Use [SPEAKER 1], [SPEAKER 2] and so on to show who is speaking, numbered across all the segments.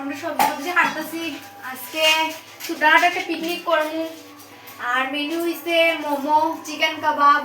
[SPEAKER 1] আমরা সবজি সবজি কাটতেছি আজকে ছোটখাটো একটা পিকনিক করব। আর মেনু হইছে মোমো চিকেন কাবাব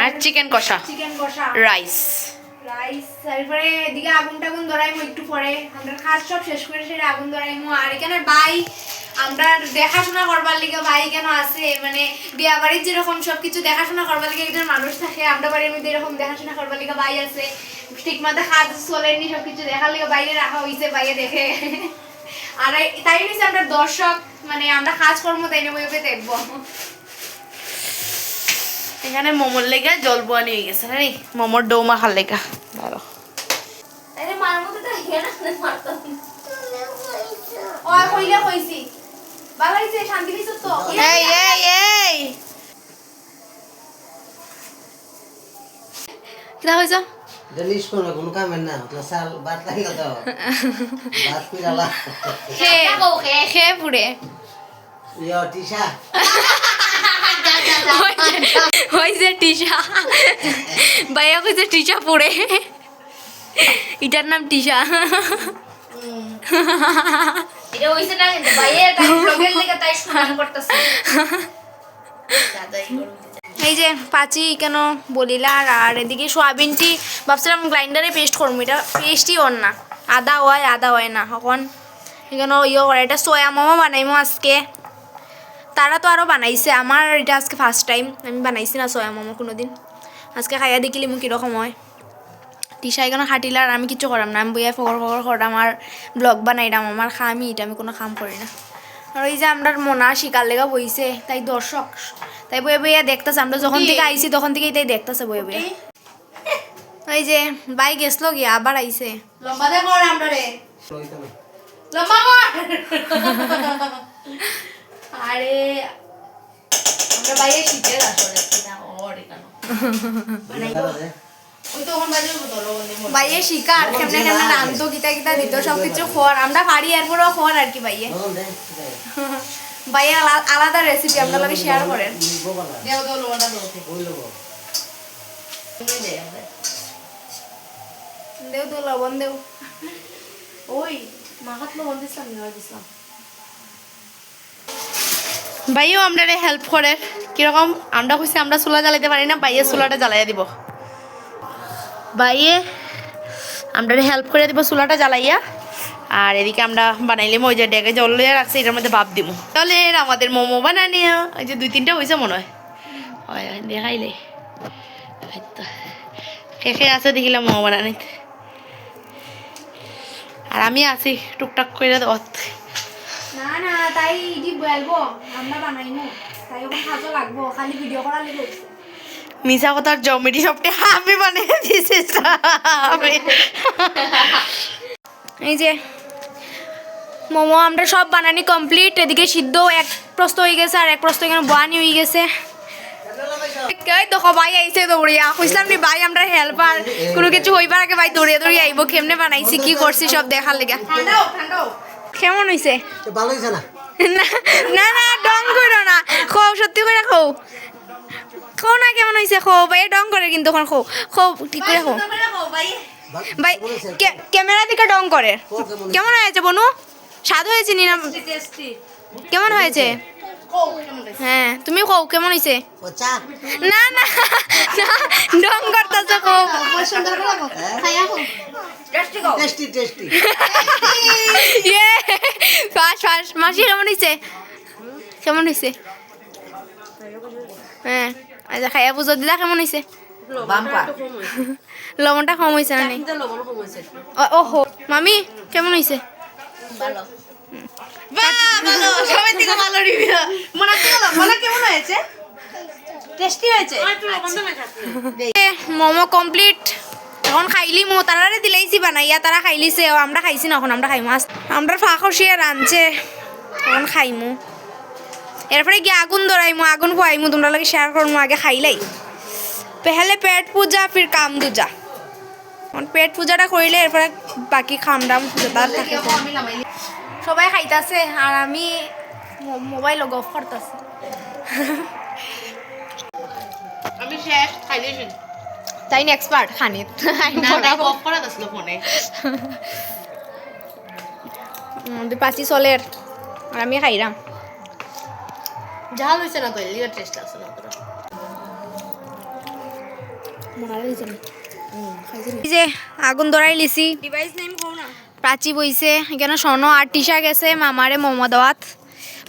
[SPEAKER 2] আর চিকেন কষা।
[SPEAKER 1] চিকেন কষা।
[SPEAKER 2] রাইস
[SPEAKER 1] রাইস তারপরে এদিকে আগুন টাগুন ধরাইমো একটু পরে। আমরা খাস সব শেষ করে সেটা আগুন ধরাইমো। আর এখানে ভাই আমরা দেখাশোনা করবার লিগে ভাই কেন আছে? মানে বিয়া বাড়ির যেরকম সবকিছু দেখাশোনা করবার লিগে একজন মানুষ থাকে আমরা বাড়ির মধ্যে এরকম দেখাশোনা করবার লিগে ভাই আছে। ঠিক মতো কাজ চলেনি সবকিছু দেখার লিগে বাইরে রাখা হয়েছে বাইরে দেখে। আর তাই নিচ্ছে আমরা দর্শক মানে আমরা কাজ কর্ম তাই নেব এভাবে দেখব।
[SPEAKER 2] এখানে মোমোর লেগা জল বোয়া নিয়ে গেছে রে মোমোর ডৌমা খার লেগা। ধরো
[SPEAKER 1] আরে মার মধ্যে তো হিয়া না মারতাম ও কইলে কইছি। ভালো হইছে শান্তি দিছ তো?
[SPEAKER 2] এই এই এই কিটা হয়েছ
[SPEAKER 3] ডেলিশ কোনো কোনো কামের না তো সাল বাত লাগি তো বাত পিরালা
[SPEAKER 2] খে খে পুরে
[SPEAKER 3] ইয় টিশা
[SPEAKER 2] হয়েছে টিশা ভাইয়া কইছে টিশা পুরে এটার নাম টিশা
[SPEAKER 1] এটা হইছে না কিন্তু তাই ব্লগের লেগে তাই শুনান করতেছে এই যে পাচি কেন বলিলার আর এদিকে সোয়াবিনটি ভাবছিলাম গ্রাইন্ডারে পেস্ট করব এটা পেস্টই ওর না। আদা হয় আদা হয় না এখন। এখানে ইয়ে করে এটা সয়া মোমো বানাইমো আজকে। তারা তো আরও বানাইছে আমার এটা আজকে ফার্স্ট টাইম আমি বানাইছি না সয়া মোমো কোনো দিন আজকে খাইয়া দেখিলি মোক কীরকম হয়। টিশা এখানে খাটিলে আর আমি কিছু করাম না আমি বইয়া ফকর ফকর করাম আর ব্লগ বানাইলাম আমার খামি এটা আমি কোনো কাম করি না। আর ওই যে আমরা মোনা শিকার লেগা বইছে তাই দর্শক তাই বইয়ে বইয়া দেখতেছে। আমরা যখন থেকে আইছি তখন থেকেই তাই দেখতেছে বইয়ে বইয়া। ওই যে বাই গেছলো গিয়া আবার আইছে।
[SPEAKER 2] লম্বাতে কর আমরা রে লম্বা কর আরে আমরা বাইরে শীতের আসলে ওর
[SPEAKER 1] বাইয়ে শিকার কেমনে কেমনে রান্ধতো কিতা কিতা দিত সব কিছু খোয়ার। আমরা পারি এরপরও খোয়ার আর কি বাইয়ে বাইয়ে আলা- আলাদা রেসিপি আপনার লগে শেয়ার করেন।
[SPEAKER 2] দেও লোটা দাও।
[SPEAKER 1] দেও তো লবণ দেও।
[SPEAKER 2] ওই মাহাত লবণ দিছিলাম নিয়ে দিছিলাম। ভাইও আমরা হেল্প করে। কীরকম? আমরা কইছি আমরা চুলা জ্বালাইতে পারি না বাইয়ে চুলাটা জ্বালাইয়া দিব। বাইয়ে আমরা হেল্প করে দিব চুলাটা জ্বালাইয়া। আর এদিকে আমরা বানাইলাম ওই যে ডেকে জল লইয়া রাখছি এটার মধ্যে ভাব দিব তাহলে আমাদের মোমো বানানিয়া ওই যে দুই তিনটা হয়েছে মনে হয়। হয় হয়, দেখাইলে। কে কে আছে দেখিলাম মোমো বানানিতে? আর আমি আছি টুকটাক করে
[SPEAKER 1] না না তাই ইডি বলব আমরা বানাইমু। তাই ওখানে কাজও লাগবো খালি ভিডিও করা লাগবে
[SPEAKER 2] মিশা কথার জমিটি সবটি আমি বানিয়ে দিছি
[SPEAKER 1] এই যে মোমো আমরা সব বানানি কমপ্লিট এদিকে সিদ্ধ এক প্রস্ত হয়ে গেছে আর এক প্রস্ত এখানে বানি হয়ে গেছে। কই তো ভাই আইছে দৌড়িয়া কইছিলাম নি ভাই আমরা হেল্পার কোনো কিছু হইবার আগে ভাই দৌড়িয়া দৌড়িয়া আইব কেমনে বানাইছি কি করছি সব দেখার লেগে। কেমন হইছে
[SPEAKER 3] ভালো হইছে না?
[SPEAKER 1] না না ডং করো না। খো সত্যি করে খো খো না কেমন হইছে খো ভাই ডং করে কিন্তু এখন খো খো ঠিক করে খো ভাই ক্যামেরা দিকে ডং করে কেমন হয়েছে বনু? স্বাদ হয়েছে নি না? কেমন হয়েছে হ্যাঁ তুমি কও কেমন হয়েছে? না না না ডং করতেছে কো
[SPEAKER 3] টেস্টি টেস্টি
[SPEAKER 1] ইয়ে ফাস ফাস মাসি কেমন হয়েছে? কেমন হয়েছে? হ্যাঁ আচ্ছা খাইয়া পুজো দিলা কেমন হয়েছে? লবণটা কম হয়েছে না নি? ও- ওহো মামি কেমন হয়েছে?
[SPEAKER 2] বাহ ভালো সবাই থেকে ভালো রিভিউ মনে হচ্ছে ভালো কেমন হয়েছে? টেস্টি হয়েছে?
[SPEAKER 1] মোমো কমপ্লিট এখন খাইলি মো তারারে দিলাইছি বানাইয়া তারা খাইলিছে আমরা খাইছি না এখন আমরা খাই মাছ আমরা ফাঁকসিয়া রাঁধছে এখন খাইমু। এরপরে গিয়ে আগুন ধরাইমু আগুন খোয়াইমু তোমরা লাগে শেয়ার করমু আগে খাইলাই। পেহলে পেট পূজা ফির কাম দুজা। এখন পেট পূজাটা করিলে এরপরে বাকি খাম দাম তার থাকে। সবাই খাইতাছে আর আমি মোবাইল অফ করতেছি।
[SPEAKER 2] আমি শেষ খাই দিয়েছি
[SPEAKER 1] তাই এক্সপার্ট খানিত।
[SPEAKER 2] না অফ করা আসলো ফোনে
[SPEAKER 1] পাঁচি চলের আর আমি খাইরাম।
[SPEAKER 2] ঝাল হয়েছে না তো এলিগা টেস্ট লাগছে না
[SPEAKER 1] যে আগুন ধরাই লিছি। প্রাচী বইছে এখানে স্বর্ণ আর টিসা গেছে মামারে মোমো দাওয়াত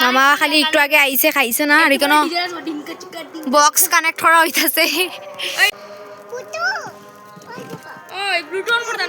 [SPEAKER 1] মামা খালি একটু আগে আইছে খাইছে না আর এখানে বক্স কানেক্ট করা হইতাছে ব্লুটুথ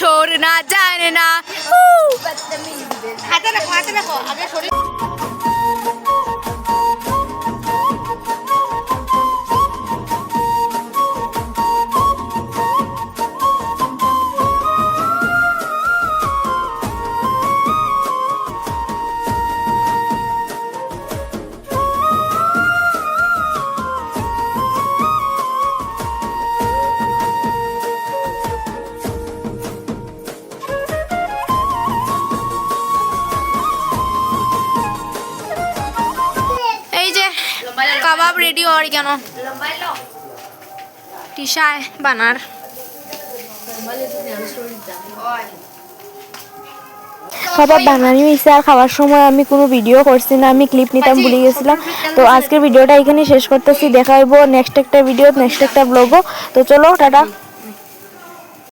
[SPEAKER 2] ছোড় না
[SPEAKER 1] জানে না।
[SPEAKER 2] হাতে রাখো হাতে রাখো। আগে শরীর
[SPEAKER 1] রেডি হওয়ার কেন? টিশায় বানার।
[SPEAKER 4] খাবার বানানি হয়েছে আর খাওয়ার সময় আমি কোনো ভিডিও করছি না আমি ক্লিপ নিতাম ভুলে গেছিলাম। তো আজকের ভিডিওটা এখানে শেষ করতেছি দেখাইবো হইব নেক্সট একটা ভিডিও নেক্সট একটা ব্লগও তো চলো টাটা।